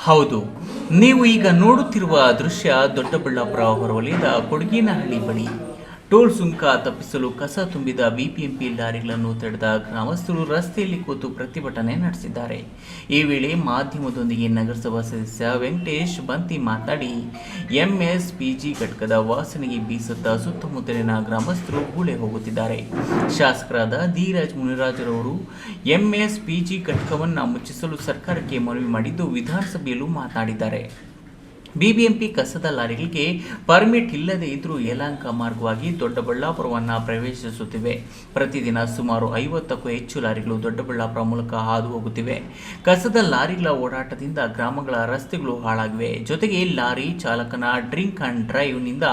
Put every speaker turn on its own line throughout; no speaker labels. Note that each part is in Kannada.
ಹೌದು ನೀವು ಈಗ ನೋಡುತ್ತಿರುವ ದೃಶ್ಯ ದೊಡ್ಡಬಳ್ಳಾಪುರ ಹೊರವಲಯದ ಕೊಡಗಿನಹಳ್ಳಿ ಬಳಿ. ಟೋಲ್ ಸುಂಕ ತಪ್ಪಿಸಲು ಕಸ ತುಂಬಿದ ಬಿಪಿಎಂಪಿ ಲಾರಿಗಳನ್ನು ತಡೆದ ಗ್ರಾಮಸ್ಥರು ರಸ್ತೆಯಲ್ಲಿ ಕೂತು ಪ್ರತಿಭಟನೆ ನಡೆಸಿದ್ದಾರೆ. ಈ ವೇಳೆ ಮಾಧ್ಯಮದೊಂದಿಗೆ ನಗರಸಭಾ ಸದಸ್ಯ ವೆಂಕಟೇಶ್ ಬಂತಿ ಮಾತನಾಡಿ ಎಂಎಸ್ ಪಿಜಿ ಘಟಕದ ವಾಸನೆಗೆ ಬೀಸುತ್ತಾ ಸುತ್ತಮುತ್ತಲಿನ ಗ್ರಾಮಸ್ಥರು ಗುಳೆ ಹೋಗುತ್ತಿದ್ದಾರೆ. ಶಾಸಕರಾದ ಧೀರಾಜ್ ಮುನಿರಾಜರವರು ಎಂಎಸ್ ಪಿಜಿ ಘಟಕವನ್ನು ಮುಚ್ಚಿಸಲು ಸರ್ಕಾರಕ್ಕೆ ಮನವಿ ಮಾಡಿದ್ದು ವಿಧಾನಸಭೆಯಲ್ಲೂ ಮಾತನಾಡಿದ್ದಾರೆ. ಬಿಬಿಎಂಪಿ ಕಸದ ಲಾರಿಗಳಿಗೆ ಪರ್ಮಿಟ್ ಇಲ್ಲದೆ ಇದ್ರೂ ಯಲಹಂಕ ಮಾರ್ಗವಾಗಿ ದೊಡ್ಡಬಳ್ಳಾಪುರವನ್ನು ಪ್ರವೇಶಿಸುತ್ತಿವೆ. ಪ್ರತಿದಿನ ಸುಮಾರು ಐವತ್ತಕ್ಕೂ ಹೆಚ್ಚು ಲಾರಿಗಳು ದೊಡ್ಡಬಳ್ಳಾಪುರ ಮೂಲಕ ಹಾದು ಹೋಗುತ್ತಿವೆ. ಕಸದ ಲಾರಿಗಳ ಓಡಾಟದಿಂದ ಗ್ರಾಮಗಳ ರಸ್ತೆಗಳು ಹಾಳಾಗಿವೆ. ಜೊತೆಗೆ ಲಾರಿ ಚಾಲಕನ ಡ್ರಿಂಕ್ ಅಂಡ್ ಡ್ರೈವ್ನಿಂದ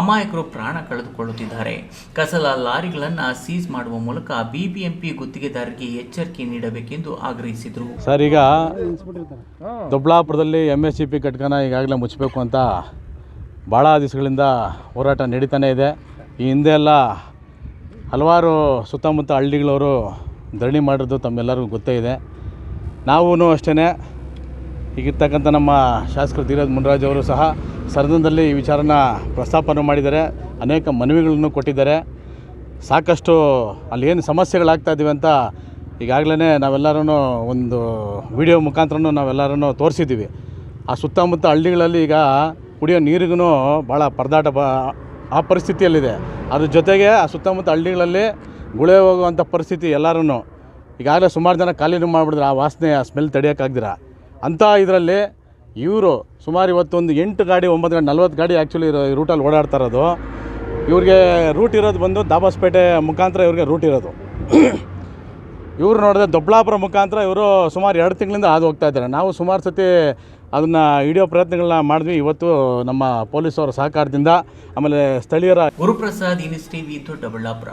ಅಮಾಯಕರು ಪ್ರಾಣ ಕಳೆದುಕೊಳ್ಳುತ್ತಿದ್ದಾರೆ. ಕಸದ ಲಾರಿಗಳನ್ನು ಸೀಸ್ ಮಾಡುವ ಮೂಲಕ ಬಿಬಿಎಂಪಿ ಗುತ್ತಿಗೆದಾರರಿಗೆ ಎಚ್ಚರಿಕೆ ನೀಡಬೇಕೆಂದು ಆಗ್ರಹಿಸಿದರು.
ಸರ್, ಈಗ ದೊಡ್ಡಬಳ್ಳಾಪುರದಲ್ಲಿ ಎಂಎಸ್ಸಿಪಿ ಘಟಕನ ಈಗಾಗಲೇ ಮುಚ್ಚಬೇಕು ಅಂತ ಭಾಳ ದಿವಸಗಳಿಂದ ಹೋರಾಟ ನಡೀತಾನೆ ಇದೆ. ಈ ಹಿಂದೆ ಎಲ್ಲ ಹಲವಾರು ಸುತ್ತಮುತ್ತ ಹಳ್ಳಿಗಳವರು ಧರಣಿ ಮಾಡಿರೋದು ತಮ್ಮೆಲ್ಲರಿಗೂ ಗೊತ್ತೇ ಇದೆ. ನಾವೂ ಅಷ್ಟೇ ಈಗಿರ್ತಕ್ಕಂಥ ನಮ್ಮ ಶಾಸಕರು ಧೀರಜ್ ಮುನ್ರಾಜ್ ಅವರು ಸಹ ಸದನದಲ್ಲಿ ಈ ವಿಚಾರನ ಪ್ರಸ್ತಾಪನೆ ಮಾಡಿದ್ದಾರೆ. ಅನೇಕ ಮನವಿಗಳನ್ನು ಕೊಟ್ಟಿದ್ದಾರೆ. ಸಾಕಷ್ಟು ಅಲ್ಲಿ ಏನು ಸಮಸ್ಯೆಗಳಾಗ್ತಾ ಇದ್ದೀವಿ ಅಂತ ಈಗಾಗಲೇ ನಾವೆಲ್ಲರೂ ಒಂದು ವಿಡಿಯೋ ಮುಖಾಂತರನೂ ನಾವೆಲ್ಲರೂ ತೋರಿಸಿದ್ದೀವಿ. ಆ ಸುತ್ತಮುತ್ತ ಹಳ್ಳಿಗಳಲ್ಲಿ ಈಗ ಕುಡಿಯೋ ನೀರಿಗೂ ಭಾಳ ಪರದಾಟ ಬ, ಆ ಪರಿಸ್ಥಿತಿಯಲ್ಲಿದೆ. ಅದ್ರ ಜೊತೆಗೆ ಆ ಸುತ್ತಮುತ್ತ ಹಳ್ಳಿಗಳಲ್ಲಿ ಗುಳೆ ಹೋಗುವಂಥ ಪರಿಸ್ಥಿತಿ ಎಲ್ಲರೂ ಈಗಾಗಲೇ ಸುಮಾರು ಜನ ಖಾಲಿನೂ ಮಾಡಿಬಿಡಿದ್ರೆ ಆ ವಾಸನೆ, ಆ ಸ್ಮೆಲ್ ತಡೆಯೋಕ್ಕಾಗ್ದಿರ. ಅಂಥ ಇದರಲ್ಲಿ ಇವರು ಸುಮಾರು ಇವತ್ತೊಂದು ಎಂಟು ಗಾಡಿ, ಒಂಬತ್ತು ಗಾಡಿ, ನಲ್ವತ್ತು ಗಾಡಿ ಆ್ಯಕ್ಚುಲಿ ರೂಟಲ್ಲಿ ಓಡಾಡ್ತಾ ಇರೋದು. ಇವ್ರಿಗೆ ರೂಟ್ ಇರೋದು ಬಂದು ದಾಬಾಸ್ಪೇಟೆ ಮುಖಾಂತರ ಇವ್ರಿಗೆ ರೂಟ್ ಇರೋದು. ಇವ್ರು ನೋಡಿದ್ರೆ ದೊಬ್ಳಾಪುರ ಮುಖಾಂತರ ಇವರು ಸುಮಾರು ಎರಡು ತಿಂಗಳಿಂದ ಹಾದು ಹೋಗ್ತಾ ಇದ್ದಾರೆ. ನಾವು ಸುಮಾರು ಸತಿ ಅದನ್ನು ಹಿಡಿಯೋ ಪ್ರಯತ್ನಗಳನ್ನ ಮಾಡಿದ್ವಿ. ಇವತ್ತು ನಮ್ಮ ಪೊಲೀಸವರ ಸಹಕಾರದಿಂದ. ಆಮೇಲೆ ಸ್ಥಳೀಯರ
ಗುರುಪ್ರಸಾದ್ ಇನಿಸ್ ಟಿವಿ ದೊಡ್ಡಬಳ್ಳಾಪುರ